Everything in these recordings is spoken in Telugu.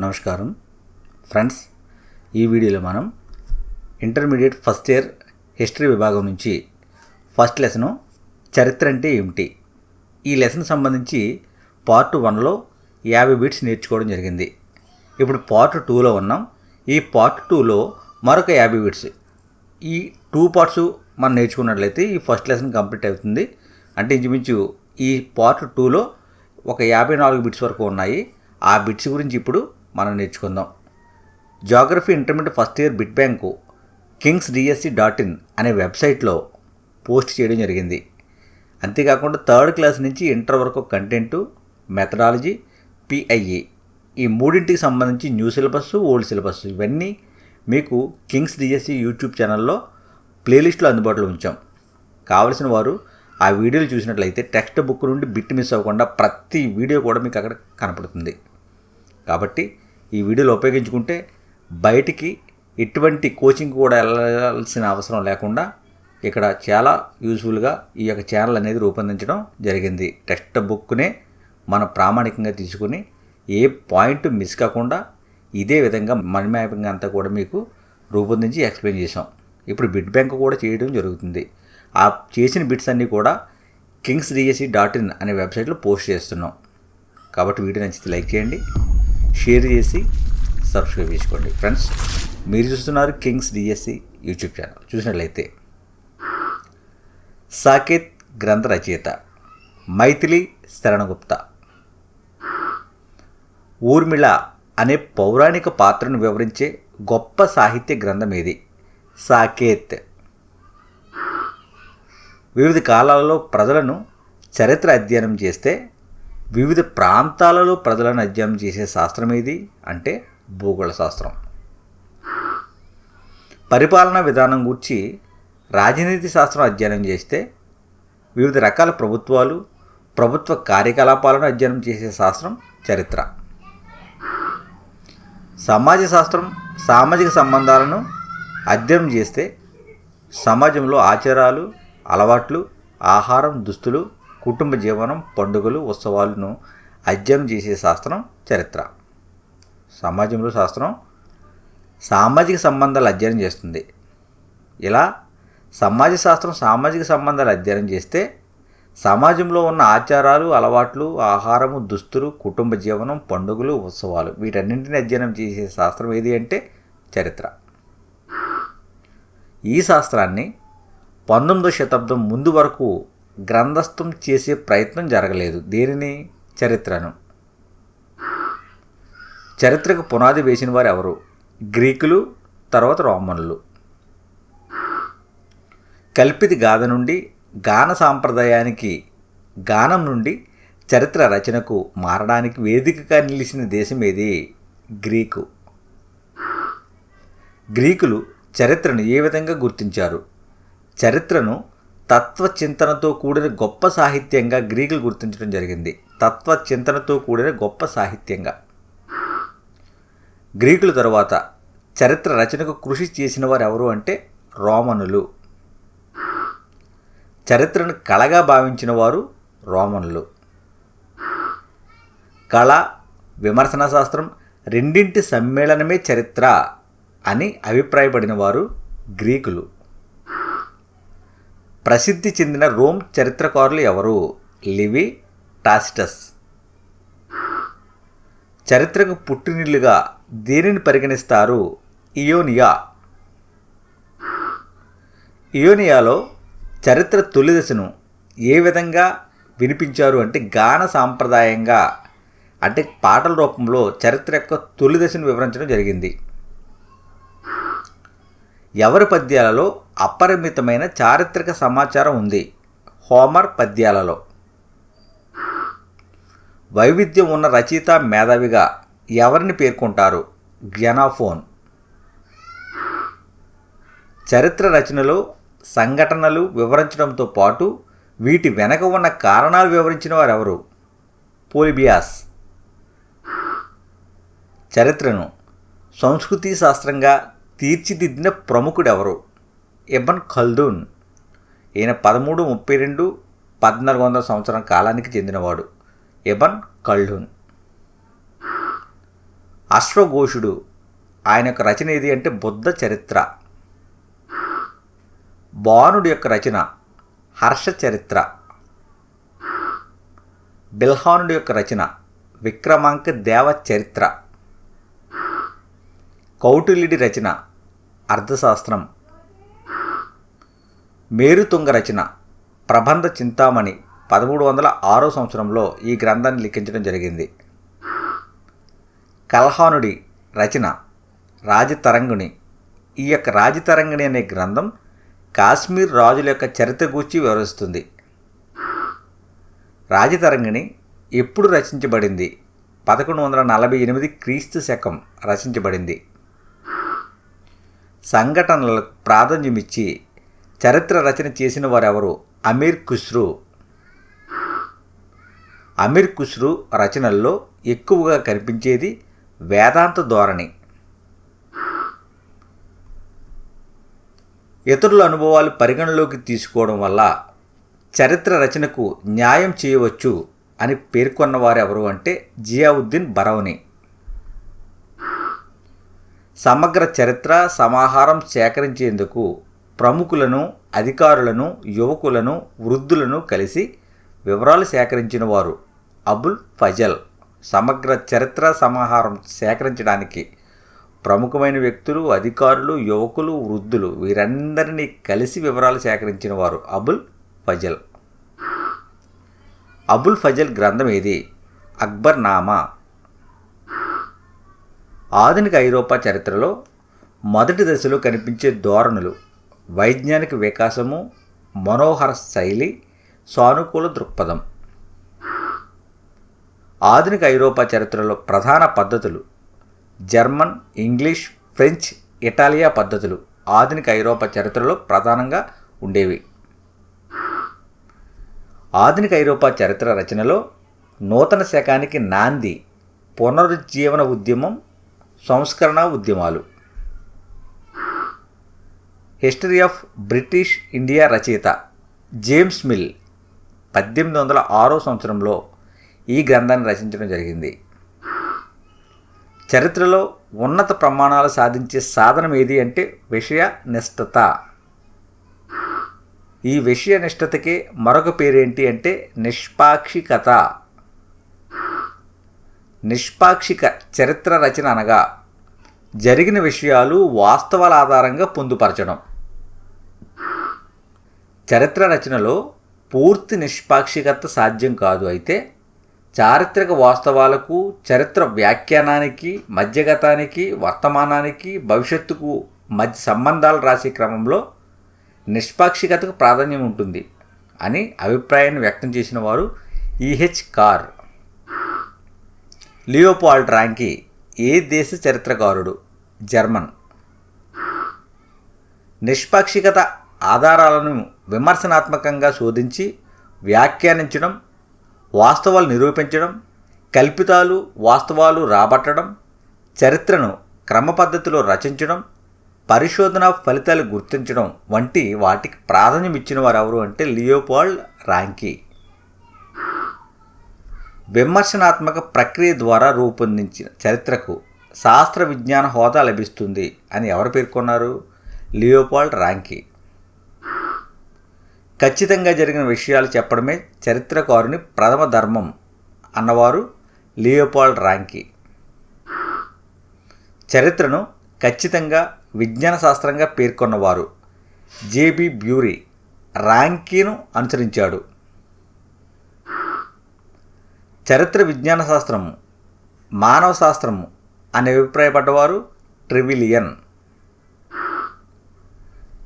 నమస్కారం. ఫ్రెండ్స్ ఈ వీడియోలో మనం ఇంటర్మీడియట్ ఫస్ట్ ఇయర్ హిస్టరీ విభాగం నుంచి ఫస్ట్ లెసను చరిత్ర అంటే ఏమిటి? ఈ లెసన్ సంబంధించి పార్ట్ వన్లో యాభై బిట్స్ నేర్చుకోవడం జరిగింది. ఇప్పుడు పార్ట్ టూలో ఉన్నాం. ఈ పార్ట్ టూలో మరొక యాభై బిట్స్. ఈ టూ పార్ట్స్ మనం నేర్చుకున్నట్లయితే ఈ ఫస్ట్ లెసన్ కంప్లీట్ అవుతుంది. అంటే ఇంచుమించు ఈ పార్ట్ టూలో ఒక యాభై నాలుగు బిట్స్ వరకు ఉన్నాయి. ఆ బిట్స్ గురించి ఇప్పుడు మనం నేర్చుకుందాం. Geography intermediate first year bit bank kings DSC dot in అనే వెబ్సైట్లో పోస్ట్ చేయడం జరిగింది. అంతేకాకుండా థర్డ్ క్లాస్ నుంచి ఇంటర్ వరకు కంటెంటు మెథడాలజీ పిఐఏ ఈ మూడింటికి సంబంధించి న్యూ సిలబస్ ఓల్డ్ సిలబస్ ఇవన్నీ మీకు కింగ్స్ డిఎస్సి యూట్యూబ్ ఛానల్లో ప్లేలిస్ట్లో అందుబాటులో ఉంచాం. కావలసిన వారు ఆ వీడియోలు చూసినట్లయితే టెక్స్ట్ బుక్ నుండి బిట్ మిస్ అవ్వకుండా ప్రతి వీడియో కూడా మీకు అక్కడ కనపడుతుంది. కాబట్టి ఈ వీడియోలు ఉపయోగించుకుంటే బయటికి ఎటువంటి కోచింగ్ కూడా వెళ్ళాల్సిన అవసరం లేకుండా ఇక్కడ చాలా యూజ్ఫుల్గా ఈ యొక్క ఛానల్ అనేది రూపొందించడం జరిగింది. టెక్స్ట్ బుక్నే మనం ప్రామాణికంగా తీసుకుని ఏ పాయింట్ మిస్ కాకుండా ఇదే విధంగా మనీ మ్యాపింగ్ అంతా కూడా మీకు రూపొందించి ఎక్స్ప్లెయిన్ చేసాం ఇప్పుడు బిట్ బ్యాంక్ కూడా చేయడం జరుగుతుంది. ఆ చేసిన బిట్స్ అన్నీ కూడా కింగ్స్ డిఎస్సి డాట్ ఇన్ అనే వెబ్సైట్లో పోస్ట్ చేస్తున్నాం. కాబట్టి వీడియో నచ్చితే లైక్ చేయండి. షేర్ చేసి సబ్స్క్రైబ్ చేసుకోండి. ఫ్రెండ్స్ మీరు చూస్తున్నారు కింగ్స్ డిఎస్సి యూట్యూబ్ ఛానల్. చూసినట్లయితే సాకేత్ గ్రంథ రచయిత మైథిలి శరణగుప్త. ఊర్మిళ అనే పౌరాణిక పాత్రను వివరించే గొప్ప సాహిత్య గ్రంథం ఇది సాకేత్. వివిధ కాలాలలో ప్రజలను చరిత్ర అధ్యయనం చేస్తే వివిధ ప్రాంతాలలో ప్రజలను అధ్యయనం చేసే శాస్త్రం ఏది? అంటే భూగోళ శాస్త్రం. పరిపాలనా విధానం గురించి రాజనీతి శాస్త్రం అధ్యయనం చేస్తే వివిధ రకాల ప్రభుత్వాలు ప్రభుత్వ కార్యకలాపాలను అధ్యయనం చేసే శాస్త్రం చరిత్ర. సమాజ శాస్త్రం సామాజిక సంబంధాలను అధ్యయనం చేస్తే సమాజంలో ఆచారాలు అలవాట్లు ఆహారం దుస్తులు కుటుంబ జీవనం పండుగలు ఉత్సవాలను అధ్యయనం చేసే శాస్త్రం చరిత్ర. సమాజంలో శాస్త్రం సామాజిక సంబంధాలు అధ్యయనం చేస్తుంది. ఇలా సమాజ శాస్త్రం సామాజిక సంబంధాలు అధ్యయనం చేస్తే సమాజంలో ఉన్న ఆచారాలు అలవాట్లు ఆహారము దుస్తులు కుటుంబ జీవనం పండుగలు ఉత్సవాలు వీటన్నింటిని అధ్యయనం చేసే శాస్త్రం ఏది అంటే చరిత్ర. ఈ శాస్త్రాన్ని పంతొమ్మిదో శతాబ్దం ముందు వరకు గ్రంథస్థం చేసే ప్రయత్నం జరగలేదు. దేనిని? చరిత్రను. చరిత్రకు పునాది వేసిన వారు ఎవరు? గ్రీకులు తర్వాత రోమన్లు. కల్పిత గాథ నుండి గాన సాంప్రదాయానికి గానం నుండి చరిత్ర రచనకు మారడానికి వేదికగా నిలిచిన దేశం ఏది? గ్రీకు. గ్రీకులు చరిత్రను ఏ విధంగా గుర్తించారు? చరిత్రను తత్వచింతనతో కూడిన గొప్ప సాహిత్యంగా గ్రీకులు గుర్తించడం జరిగింది. తత్వచింతనతో కూడిన గొప్ప సాహిత్యంగా. గ్రీకుల తరువాత చరిత్ర రచనకు కృషి చేసిన వారు ఎవరు అంటే రోమనులు. చరిత్రను కళగా భావించిన వారు రోమనులు. కళ విమర్శన శాస్త్రం రెండింటి సమ్మేళనమే చరిత్ర అని అభిప్రాయపడిన వారు గ్రీకులు. ప్రసిద్ధి చెందిన రోమ్ చరిత్రకారులు ఎవరు? Livy Tacitus. చరిత్రకు పుట్టినిల్లుగా దేనిని పరిగణిస్తారు? ఇయోనియా. ఇయోనియాలో చరిత్ర తొలి దశను ఏ విధంగా వినిపించారు అంటే గాన సాంప్రదాయంగా అంటే పాటల రూపంలో చరిత్ర యొక్క తొలి దశను వివరించడం జరిగింది. ఎవరి పద్యాలలో అపరిమితమైన చారిత్రక సమాచారం ఉంది? హోమర్ పద్యాలలో. వైవిధ్యం ఉన్న రచయిత మేధావిగా ఎవరిని పేర్కొంటారు? గ్యనాఫోన్ చరిత్ర రచనలో సంఘటనలు వివరించడంతో పాటు వీటి వెనక ఉన్న కారణాలు వివరించిన వారు ఎవరు పోలిబియాస్. చరిత్రను సంస్కృతి శాస్త్రంగా తీర్చిదిద్దిన ప్రముఖుడెవరు? Ibn Khaldun. ఈయన పదమూడు ముప్పై రెండు పద్నాలుగు వందల సంవత్సరం కాలానికి చెందినవాడు. Ibn Khaldun. అశ్వఘోషుడు. ఆయన యొక్క రచన ఏది అంటే బుద్ధ చరిత్ర. బాణుడి యొక్క రచన హర్ష చరిత్ర. బిల్హానుడి యొక్క రచన విక్రమాంక దేవ చరిత్ర. కౌటిల్యుడి రచన అర్థశాస్త్రం. మేరుతుంగ రచన ప్రబంధ చింతామణి పదమూడు వందల ఆరో సంవత్సరంలో ఈ గ్రంథాన్ని లిఖించడం జరిగింది. కల్హానుడి రచన రాజతరంగుని. ఈ యొక్క రాజతరంగిణి అనే గ్రంథం కాశ్మీర్ రాజుల యొక్క చరిత్ర గూర్చి వివరిస్తుంది. రాజతరంగిణి ఎప్పుడు రచించబడింది? పదకొండు వందల నలభై ఎనిమిది క్రీస్తు శకం రచించబడింది. సంఘటనలకు ప్రాధాన్యమిచ్చి చరిత్ర రచన చేసిన వారెవరు? అమీర్ ఖుస్రు. అమీర్ ఖుస్రు రచనల్లో ఎక్కువగా కనిపించేది వేదాంత ధోరణి. ఇతరుల అనుభవాలు పరిగణలోకి తీసుకోవడం వల్ల చరిత్ర రచనకు న్యాయం చేయవచ్చు అని పేర్కొన్న ఎవరు అంటే జియావుద్దీన్ బరౌని. సమగ్ర చరిత్ర సమాహారం సేకరించేందుకు ప్రముఖులను అధికారులను యువకులను వృద్ధులను కలిసి వివరాలు సేకరించిన వారు అబుల్ ఫజల్. సమగ్ర చరిత్ర సమాహారం సేకరించడానికి ప్రముఖమైన వ్యక్తులు అధికారులు యువకులు వృద్ధులు వీరందరినీ కలిసి వివరాలు సేకరించిన వారు అబుల్ ఫజల్. అబుల్ ఫజల్ గ్రంథం ఇది అక్బర్ నామా ఆధునిక ఐరోపా చరిత్రలో మొదటి దశలో కనిపించే ధోరణులు వైజ్ఞానిక వికాసము మనోహర శైలి సానుకూల దృక్పథం. ఆధునిక ఐరోపా చరిత్రలో ప్రధాన పద్ధతులు జర్మన్ ఇంగ్లీష్ ఫ్రెంచ్ ఇటాలియా పద్ధతులు ఆధునిక ఐరోపా చరిత్రలో ప్రధానంగా ఉండేవి. ఆధునిక ఐరోపా చరిత్ర రచనలో నూతన శకానికి నాంది పునరుజ్జీవన ఉద్యమం సంస్కరణ ఉద్యమాలు. హిస్టరీ ఆఫ్ బ్రిటిష్ ఇండియా రచయిత జేమ్స్ మిల్ పద్దెనిమిది వందల ఆరో సంవత్సరంలో ఈ గ్రంథాన్ని రచించడం జరిగింది. చరిత్రలో ఉన్నత ప్రమాణాలు సాధించే సాధనం ఏది అంటే విషయ నిష్ఠత ఈ విషయ నిష్ఠతకి మరొక పేరేంటి అంటే నిష్పాక్షికత. నిష్పాక్షిక చరిత్ర రచన అనగా జరిగిన విషయాలు వాస్తవాల ఆధారంగా పొందుపరచడం. చరిత్ర రచనలో పూర్తి నిష్పాక్షికత సాధ్యం కాదు అయితే చారిత్రక వాస్తవాలకు చరిత్ర వ్యాఖ్యానానికి మధ్యగతానికి వర్తమానానికి భవిష్యత్తుకు మధ్య సంబంధాలు రాసే క్రమంలో నిష్పాక్షికతకు ప్రాధాన్యం ఉంటుంది అని అభిప్రాయాన్ని వ్యక్తం చేసిన వారు E H Carr. Leopold Ranke ఏ దేశ చరిత్రకారుడు? జర్మన్. నిష్పాక్షికత ఆధారాలను విమర్శనాత్మకంగా శోధించి వ్యాఖ్యానించడం వాస్తవాలు నిరూపించడం కల్పితాలు వాస్తవాలు రాబట్టడం చరిత్రను క్రమ పద్ధతిలో రచించడం పరిశోధన ఫలితాలు గుర్తించడం వంటి వాటికి ప్రాధాన్యం ఇచ్చిన వారు ఎవరు అంటే లియోపాల్డ్ ర్యాంకీ విమర్శనాత్మక ప్రక్రియ ద్వారా రూపొందించిన చరిత్రకు శాస్త్ర విజ్ఞాన హోదా లభిస్తుంది అని ఎవరు పేర్కొన్నారు? లియోపాల్డ్ ర్యాంకీ ఖచ్చితంగా జరిగిన విషయాలు చెప్పడమే చరిత్రకారుని ప్రథమ ధర్మం అన్నవారు లియోపాల్డ్ ర్యాంకీ చరిత్రను ఖచ్చితంగా విజ్ఞాన శాస్త్రంగా పేర్కొన్నవారు జేబీ బ్యూరీ ర్యాంకీను అనుసరించాడు. చరిత్ర విజ్ఞాన శాస్త్రము మానవ శాస్త్రము అని అభిప్రాయపడ్డవారు ట్రివిలియన్.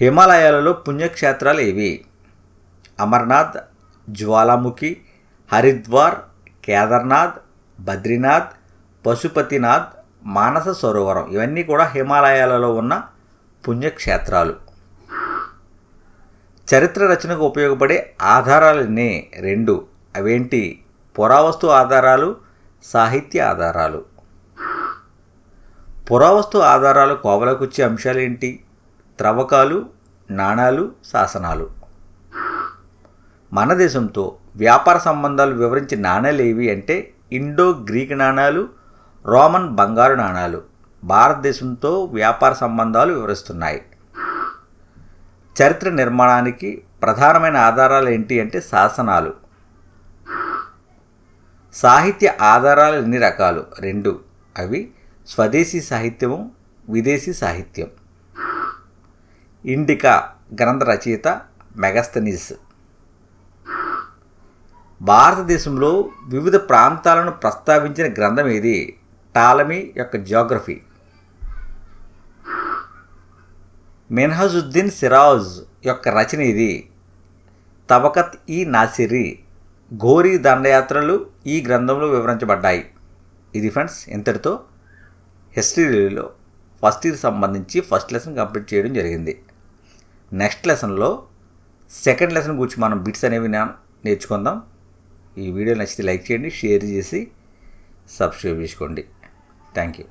హిమాలయాలలో పుణ్యక్షేత్రాలు ఏవి? అమర్నాథ్ జ్వాలాముఖి హరిద్వార్ కేదార్నాథ్ బద్రీనాథ్ పశుపతినాథ్ మానస సరోవరం ఇవన్నీ కూడా హిమాలయాలలో ఉన్న పుణ్యక్షేత్రాలు. చరిత్ర రచనకు ఉపయోగపడే ఆధారాలన్నీ రెండు. అవేంటి? పురావస్తు ఆధారాలు సాహిత్య ఆధారాలు. పురావస్తు ఆధారాలు కోవలకొచ్చే అంశాలు ఏంటి త్రవ్వకాలు నాణాలు శాసనాలు. మన దేశంతో వ్యాపార సంబంధాలు వివరించి నాణాలు ఏవి అంటే ఇండో గ్రీక్ నాణాలు రోమన్ బంగారు నాణాలు. భారతదేశంతో వ్యాపార సంబంధాలు వివరిస్తున్నాయి. చరిత్ర నిర్మాణానికి ప్రధానమైన ఆధారాలు ఏంటి అంటే శాసనాలు. సాహిత్య ఆధారాలు ఎన్ని రకాలు? రెండు. అవి స్వదేశీ సాహిత్యము విదేశీ సాహిత్యం. ఇండికా గ్రంథ రచయిత మెగస్తనీస్ భారతదేశంలో వివిధ ప్రాంతాలను ప్రస్తావించిన గ్రంథం ఇది టాలమీ యొక్క జియోగ్రఫీ. మెన్హజుద్దీన్ సిరాజ్ యొక్క రచన ఇది తబకత్ ఈ నాసిరి. ఘోరీ దండయాత్రలు ఈ గ్రంథంలో వివరించబడ్డాయి. ఇది ఫ్రెండ్స్ ఇంతటితో హిస్టరీలో ఫస్ట్ ఇయర్ సంబంధించి ఫస్ట్ లెసన్ కంప్లీట్ చేయడం జరిగింది. నెక్స్ట్ లెసన్లో సెకండ్ లెసన్ గురించి మనం బిట్స్ అనేవి నేర్చుకుందాం. ఈ వీడియో నచ్చితే లైక్ చేయండి షేర్ చేసి సబ్స్క్రైబ్ చేసుకోండి. Thank you.